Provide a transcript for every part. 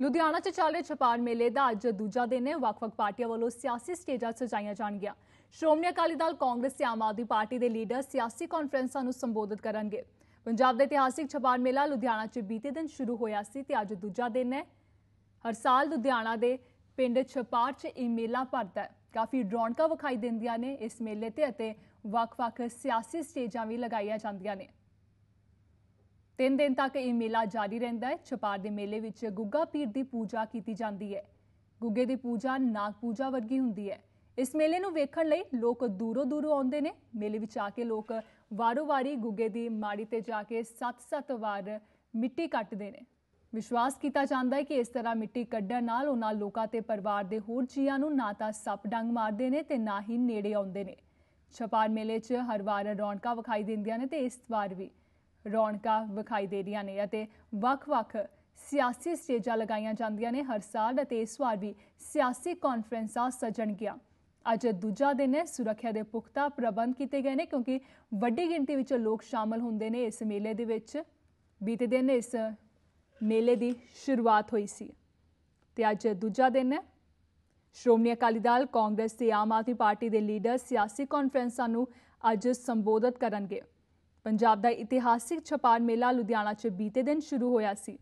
ਲੁਧਿਆਣਾ 'ਚ ਚੱਲ ਰਹੇ ਛਪਾਰ ਮੇਲੇ ਦਾ ਅੱਜ ਦੂਜਾ ਦਿਨ ਹੈ। ਵੱਖ-ਵੱਖ ਪਾਰਟੀਆਂ ਵੱਲੋਂ ਸਿਆਸੀ ਸਟੇਜਾਂ ਸਜਾਈਆਂ ਜਾਣਗੀਆਂ। ਸ਼੍ਰੋਮਣੀ ਅਕਾਲੀ ਦਲ, ਕਾਂਗਰਸ ਤੇ ਆਮ ਆਦਮੀ ਪਾਰਟੀ ਦੇ ਲੀਡਰ ਸਿਆਸੀ ਕਾਨਫਰੰਸਾਂ ਨੂੰ ਸੰਬੋਧਿਤ ਕਰਨਗੇ। ਪੰਜਾਬ ਦਾ ਇਤਿਹਾਸਿਕ ਛਪਾਰ ਮੇਲਾ ਲੁਧਿਆਣਾ 'ਚ ਬੀਤੇ ਦਿਨ ਸ਼ੁਰੂ ਹੋਇਆ ਸੀ ਤੇ ਅੱਜ ਦੂਜਾ ਦਿਨ ਹੈ। ਹਰ ਸਾਲ ਲੁਧਿਆਣਾ ਦੇ ਪਿੰਡ ਛਪਾਰ 'ਚ ਇਹ ਮੇਲਾ ਭਰਦਾ ਹੈ। ਕਾਫੀ ਰੌਣਕਾਂ ਵਿਖਾਈ ਦਿੰਦੀਆਂ ਨੇ ਇਸ ਮੇਲੇ ਤੇ ਅਤੇ ਵੱਖ-ਵੱਖ ਸਿਆਸੀ ਸਟੇਜਾਂ ਵੀ ਲਗਾਈਆਂ ਜਾਂਦੀਆਂ ਨੇ। ਤਿੰਨ ਦਿਨ ਤੱਕ ਇਹ ਮੇਲਾ ਜਾਰੀ ਰਹਿੰਦਾ ਹੈ। ਛਪਾਰ ਦੇ ਮੇਲੇ ਵਿੱਚ ਗੁੱਗਾ ਪੀਰ ਦੀ ਪੂਜਾ ਕੀਤੀ ਜਾਂਦੀ ਹੈ। ਗੁੱਗੇ ਦੀ ਪੂਜਾ ਨਾਗ ਪੂਜਾ ਵਰਗੀ ਹੁੰਦੀ ਹੈ। ਇਸ ਮੇਲੇ ਨੂੰ ਵੇਖਣ ਲਈ ਲੋਕ ਦੂਰੋਂ ਦੂਰੋਂ ਆਉਂਦੇ ਨੇ। ਮੇਲੇ ਵਿੱਚ ਆ ਕੇ ਲੋਕ ਵਾਰੋ-ਵਾਰੀ ਗੁੱਗੇ ਦੀ ਮਾੜੀ ਤੇ ਜਾ ਕੇ ਸੱਤ-ਸੱਤ ਵਾਰ ਮਿੱਟੀ ਕੱਟਦੇ ਨੇ। ਵਿਸ਼ਵਾਸ ਕੀਤਾ ਜਾਂਦਾ ਹੈ ਕਿ ਇਸ ਤਰ੍ਹਾਂ ਮਿੱਟੀ ਕੱਢਣ ਨਾਲ ਉਹਨਾਂ ਲੋਕਾਂ ਤੇ ਪਰਿਵਾਰ ਦੇ ਹੋਰ ਜੀਆਂ ਨੂੰ ਨਾ ਤਾਂ ਸੱਪ ਡੰਗ ਮਾਰਦੇ ਨੇ ਤੇ ਨਾ ਹੀ ਨੇੜੇ ਆਉਂਦੇ ਨੇ। ਛਪਾਰ ਮੇਲੇ 'ਚ ਹਰ ਵਾਰ ਰੌਣਕਾਂ ਵਿਖਾਈ ਦਿੰਦੀਆਂ ਨੇ ਤੇ ਇਸ ਵਾਰ ਵੀ। ਰੌਣਕਾਂ ਵਿਖਾਈ ਦੇ ਰਹੀਆਂ ਨੇ ਅਤੇ ਵੱਖ-ਵੱਖ ਸਿਆਸੀ ਸਟੇਜਾਂ ਲਗਾਈਆਂ ਜਾਂਦੀਆਂ ਨੇ। ਹਰ ਸਾਲ ਅਤੇ ਇਸ ਵਾਰ ਵੀ ਸਿਆਸੀ ਕਾਨਫਰੰਸਾਂ ਸਜਣਗੀਆਂ। ਅੱਜ ਦੂਜਾ ਦਿਨ ਹੈ, ਸੁਰੱਖਿਆ ਦੇ ਪੁਖਤਾ ਪ੍ਰਬੰਧ ਕੀਤੇ ਗਏ ਨੇ ਕਿਉਂਕਿ ਵੱਡੀ ਗਿਣਤੀ ਵਿੱਚ ਲੋਕ ਸ਼ਾਮਲ ਹੁੰਦੇ ਨੇ। ਇਸ ਮੇਲੇ ਦੇ ਵਿੱਚ ਬੀਤੇ ਦਿਨ ਇਸ ਮੇਲੇ ਦੀ ਸ਼ੁਰੂਆਤ ਹੋਈ ਸੀ। ਤੇ ਅੱਜ ਦੂਜਾ ਦਿਨ ਹੈ। ਸ਼੍ਰੋਮਣੀ ਅਕਾਲੀ ਦਲ, ਕਾਂਗਰਸ ਤੇ ਆਮ ਆਦਮੀ ਪਾਰਟੀ ਦੇ ਲੀਡਰ ਸਿਆਸੀ ਕਾਨਫਰੰਸਾਂ ਨੂੰ ਅੱਜ ਸੰਬੋਧਿਤ ਕਰਨਗੇ। ਪੰਜਾਬ ਦਾ ਇਤਿਹਾਸਿਕ ਛਪਾਰ ਮੇਲਾ ਲੁਧਿਆਣਾ 'ਚ ਬੀਤੇ ਦਿਨ ਸ਼ੁਰੂ ਹੋਇਆ ਸੀ।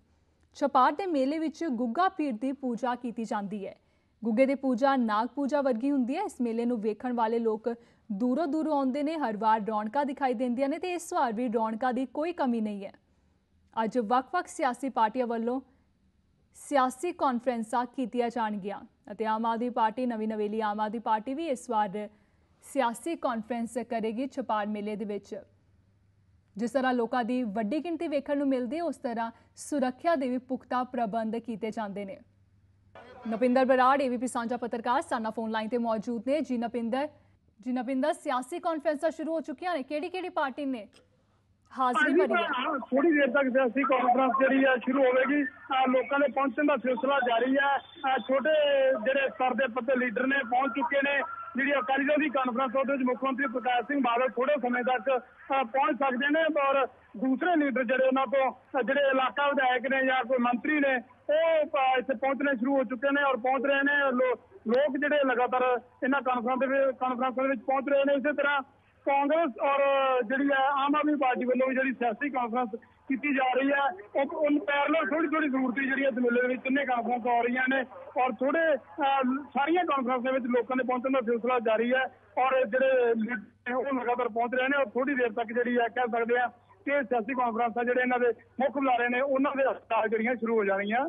ਛਪਾਰ ਦੇ ਮੇਲੇ ਵਿੱਚ ਗੁੱਗਾ ਪੀਰ ਦੀ ਪੂਜਾ ਕੀਤੀ ਜਾਂਦੀ ਹੈ। ਗੁੱਗੇ ਦੀ ਪੂਜਾ ਨਾਗ ਪੂਜਾ ਵਰਗੀ ਹੁੰਦੀ ਹੈ। ਇਸ ਮੇਲੇ ਨੂੰ ਵੇਖਣ ਵਾਲੇ ਲੋਕ ਦੂਰੋਂ ਦੂਰੋਂ ਆਉਂਦੇ ਨੇ, ਹਰ ਵਾਰ ਰੌਣਕਾਂ ਦਿਖਾਈ ਦਿੰਦੀਆਂ ਨੇ ਤੇ ਇਸ ਵਾਰ ਵੀ ਰੌਣਕਾਂ ਦੀ ਕੋਈ ਕਮੀ ਨਹੀਂ ਹੈ। ਅੱਜ ਵੱਖ-ਵੱਖ ਸਿਆਸੀ ਪਾਰਟੀਆਂ ਵੱਲੋਂ ਸਿਆਸੀ ਕਾਨਫਰੰਸਾਂ ਕੀਤੀਆਂ ਜਾਣਗੀਆਂ ਅਤੇ ਆਮ ਆਦਮੀ ਪਾਰਟੀ, ਨਵੀਂ ਨਵੇਲੀ ਆਮ ਆਦਮੀ ਪਾਰਟੀ ਵੀ ਇਸ ਵਾਰ ਸਿਆਸੀ ਕਾਨਫਰੰਸ ਕਰੇਗੀ ਛਪਾਰ ਮੇਲੇ ਦੇ ਵਿੱਚ। ਜਿਸ ਤਰ੍ਹਾਂ ਲੋਕਾਂ ਦੀ ਵੱਡੀ ਗਿਣਤੀ ਵੇਖਣ ਨੂੰ ਮਿਲਦੀ ਹੈ ਉਸ ਤਰ੍ਹਾਂ ਸੁਰੱਖਿਆ ਦੇ ਵੀ ਪੁਖਤਾ ਪ੍ਰਬੰਧ ਕੀਤੇ ਜਾਂਦੇ ਨੇ। ਨਪਿੰਦਰ ਬਰਾੜ ਏਵੀਪੀ ਸਾਂਝਾ ਪੱਤਰਕਾਰ ਸਾਨਾ ਫੋਨ ਲਾਈਨ ਤੇ ਮੌਜੂਦ ਨੇ। ਜੀ ਨਪਿੰਦਰ ਜੀ ਨਪਿੰਦਰ ਸਿਆਸੀ ਕਾਨਫਰੰਸਾਂ ਸ਼ੁਰੂ ਹੋ ਚੁੱਕੀਆਂ ਨੇ। ਕਿਹੜੀ ਕਿਹੜੀ ਪਾਰਟੀ ਨੇ? ਹਾਜ਼ਰੀ ਭਰੀ। ਹੈ ਥੋੜੀ ਦੇਰ ਤੱਕ ਸਿਆਸੀ ਕਾਨਫਰੰਸ ਜਿਹੜੀ ਹੈ ਸ਼ੁਰੂ ਹੋਵੇਗੀ। ਲੋਕਾਂ ਦੇ ਪਹੁੰਚਣ ਦਾ ਸਿਲਸਿਲਾ ਜਾਰੀ ਹੈ ਛੋਟੇ ਜਿਹੜੇ ਸਤਰ ਦੇ ਪੱਤੇ ਲੀਡਰ ਨੇ ਪਹੁੰਚ ਚੁੱਕੇ ਨੇ। ਜਿਹੜੀ ਅਕਾਲੀ ਦਲ ਦੀ ਕਾਨਫਰੰਸ ਉਹਦੇ ਵਿੱਚ ਮੁੱਖ ਮੰਤਰੀ ਪ੍ਰਕਾਸ਼ ਸਿੰਘ ਬਾਦਲ ਥੋੜੇ ਸਮੇਂ ਤੱਕ ਪਹੁੰਚ ਸਕਦੇ ਨੇ ਔਰ ਦੂਸਰੇ ਲੀਡਰ ਜਿਹੜੇ ਉਹਨਾਂ ਤੋਂ ਜਿਹੜੇ ਇਲਾਕਾ ਵਿਧਾਇਕ ਨੇ ਜਾਂ ਕੋਈ ਮੰਤਰੀ ਨੇ, ਉਹ ਇੱਥੇ ਪਹੁੰਚਣੇ ਸ਼ੁਰੂ ਹੋ ਚੁੱਕੇ ਨੇ ਔਰ ਪਹੁੰਚ ਰਹੇ ਨੇ। ਲੋਕ ਜਿਹੜੇ ਲਗਾਤਾਰ ਇਹਨਾਂ ਕਾਨਫਰੰਸ ਦੇ ਵਿੱਚ ਕਾਨਫਰੰਸਾਂ ਦੇ ਵਿੱਚ ਪਹੁੰਚ ਰਹੇ ਨੇ। ਇਸੇ ਤਰ੍ਹਾਂ ਕਾਂਗਰਸ ਔਰ ਜਿਹੜੀ ਹੈ ਆਮ ਆਦਮੀ ਪਾਰਟੀ ਵੱਲੋਂ ਵੀ ਜਿਹੜੀ ਸਿਆਸੀ ਕਾਨਫਰੰਸ ਕੀਤੀ ਜਾ ਰਹੀ ਹੈ ਉਹ ਉਹਨ ਪੈਰਲਲ ਥੋੜੀ ਥੋੜੀ ਜ਼ਰੂਰਤੀ ਜਿਹੜੀ ਹੈ ਦਮੇਲੇ ਦੇ ਵਿੱਚ ਤਿੰਨੇ ਕਾਨਫਰੰਸ ਹੋ ਰਹੀਆਂ ਨੇ ਔਰ ਥੋੜੇ ਸਾਰੀਆਂ ਕਾਨਫਰੰਸ ਦੇ ਵਿੱਚ ਲੋਕਾਂ ਦੇ ਪਹੁੰਚਣ ਦਾ ਸਿਲਸਿਲਾ ਜਾਰੀ ਹੈ ਔਰ ਜਿਹੜੇ leader ਨੇ ਉਹ ਲਗਾਤਾਰ ਪਹੁੰਚ ਰਹੇ ਨੇ ਔਰ ਥੋੜੀ ਦੇਰ ਤੱਕ ਜਿਹੜੀ ਹੈ ਕਹਿ ਸਕਦੇ ਆ ਕਿ ਸਿਆਸੀ ਕਾਨਫਰੰਸਾਂ ਜਿਹੜੇ ਇਹਨਾਂ ਦੇ ਮੁੱਖ ਬੁਲਾਰੇ ਨੇ, ਉਹਨਾਂ ਦੇ ਹਸਪਤਾਲ ਜਿਹੜੀਆਂ ਸ਼ੁਰੂ ਹੋ ਜਾਣੀਆਂ।